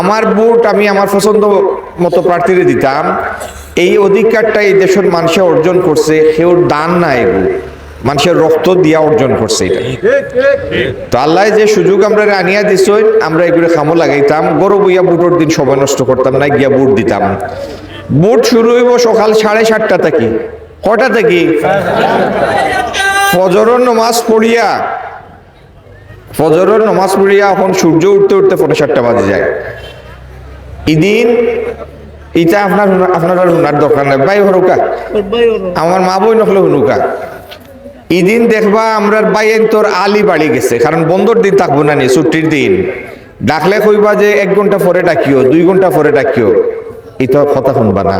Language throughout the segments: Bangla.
আমার ভোট আমি আমার পছন্দ মতো প্রার্থীরে দিতাম। এই অধিকারটা এই দেশের মানুষে অর্জন করছে সেওর দান না মানুষের রক্ত দিয়া অর্জন করছে এটা। তো আল্লাহ যে সুযোগ আমরা আনিয়া দিছ আমরা এগুলো খামো লাগাইতাম। গরু বইয়া বুটোর দিন সময় নষ্ট করতাম না গিয়া বুট দিতাম। বুট শুরু হইব সকাল সাড়ে সাতটা থেকে। কটা থেকে? ফজরের নমাজ পড়িয়া ফজরের নমাজ পড়িয়া এখন সূর্য উঠতে উঠতে পনেরো সাতটা বাজে যায়। ইদিন ইটা আপনার আপনার হুনার দরকার নাই। ভাই হরুকা আমার মা বই নকলে হুনুকা ইদিন দেখবা আমরা বাইয়ের তোর আলি বাড়ি গেছে, কারণ বন্ধর দিন থাকব না নি, ছুটির দিন। ডাকলে কইবা যে এক ঘণ্টা পরে ডাকিও, দুই ঘণ্টা পরে ডাকিও। এটা কথা শুনবা না।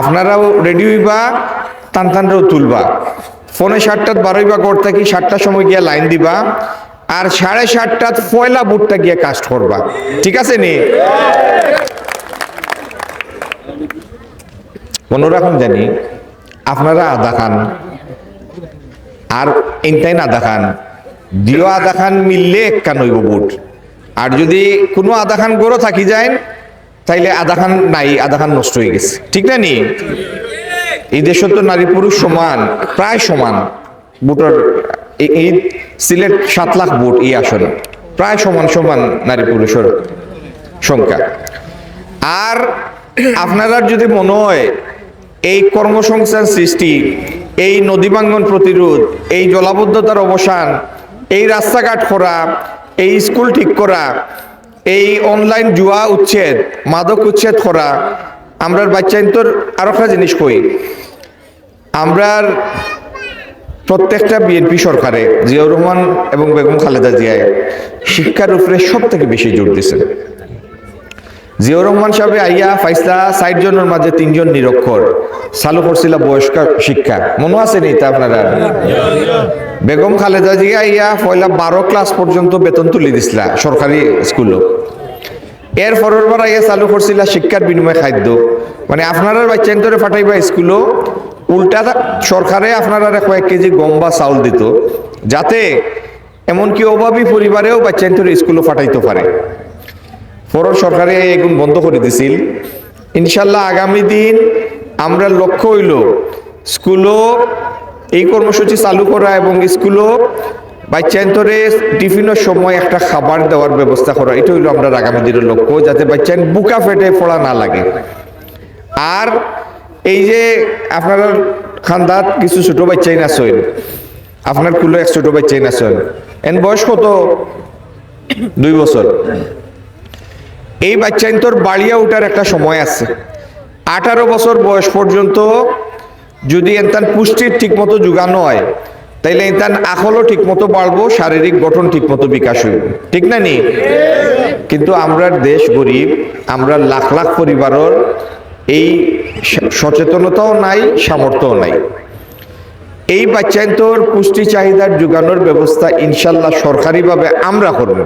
আপনারাও রেডি হইবা টান টানরাও তুলবা। ফোনে সাতটাত বারোইবা গড় থাকি সাতটার সময় গিয়া লাইন দিবা। আর সাড়ে সাতটাত পয়লা বুটটা গিয়ে কাস্ট করবা। ঠিক আছে নি? মনে রাখুন জানি আপনারা আদা খান আর ইনটাইন আদা খান। দিও আদা খান মিললে একটা নইব বুট। আর যদি কোনো আদা খান গরো থাকি যায়, তাইলে আদা খান নাই, আদা খান নষ্ট হয়ে গেছে। ঠিক না নি? এই দেশত তো নারী পুরুষ সমান, প্রায় সমান বুটের এই সিলেট সাত লাখ বুট এই আসনে। প্রায় সমান সমান নারী পুরুষের সংখ্যা। আর আপনারা যদি মনে হয়, এই কর্মসংস্থান সৃষ্টি, এই নদী ভাঙ্গন প্রতিরোধ, এই জলাবদ্ধতার অবসান, এই রাস্তাঘাট করা এই স্কুল ঠিক করা, এই অনলাইন জুয়া উচ্ছেদ, মাদক উচ্ছেদ করা আমরার বাচ্চা তোর আরও একটা জিনিস কই? আমরার প্রত্যেকটা বিএনপি সরকারে জিয়াউর রহমান এবং বেগম খালেদা জিয়ায় শিক্ষার উপরে সব থেকে বেশি জোর দিয়েছেন। জিয়াউর রহমান সাহেব আইয়া ফাইসলা ষাট জনের মাঝে তিনজন নিরক্ষর চালু করছিল বয়স্ক শিক্ষা। মনে আছে নি তা আপনারা? বেগম খালেদা জিয়া আইয়া পয়লা বারো ক্লাস পর্যন্ত বেতন তুলে দিছিলা সরকারি স্কুলও এর পরের বার আইয়া চালু করছিল শিক্ষার বিনিময় খাদ্য। মানে আপনারা বাচ্চান ধরে ফাটাইবা স্কুলও উল্টা সরকারে আপনারা কয়েক কেজি গম বা চাউল দিত, যাতে এমনকি অভাবী পরিবারেও বাচ্চান ধরে স্কুলও ফাটাইতে পারে। পরর সরকারে এগুন বন্ধ করে দিছিল। ইনশাল্লাহ আগামী দিন আমরা লক্ষ্য হইল, স্কুলও এই কর্মসূচি চালু করা এবং স্কুলও বাচ্চান্তরে টিফিনের সময় একটা খাবার দেওয়ার ব্যবস্থা করা, এটা হইল আমরা আগামী দিনের লক্ষ্য, যাতে বাচ্চান বুকা ফেটে পড়া না লাগে। আর এই যে আপনার খান্দাত কিছু ছোট বাচ্চাই নাচেন আপনার কুলো এক ছোট বাচ্চাই নাচেন এন বয়স কত? দুই বছর। এই বাচ্চা তোর বাড়িয়া উঠার একটা সময় আছে। আঠারো বছর বয়স পর্যন্ত যদি এনতান পুষ্টির ঠিক মতো যোগানো হয়, তাইলে এনতান আখলও ঠিক মতো বাড়বো, শারীরিক গঠন ঠিক মতো বিকাশ হইব। ঠিক না নি? কিন্তু আমরা দেশ গরিব, আমরা লাখ লাখ পরিবারের এই সচেতনতাও নাই, সামর্থ্যও নাই। এই বাচ্চায়ন্তর পুষ্টি চাহিদার যোগানোর ব্যবস্থা ইনশাল্লাহ সরকারিভাবে আমরা করব।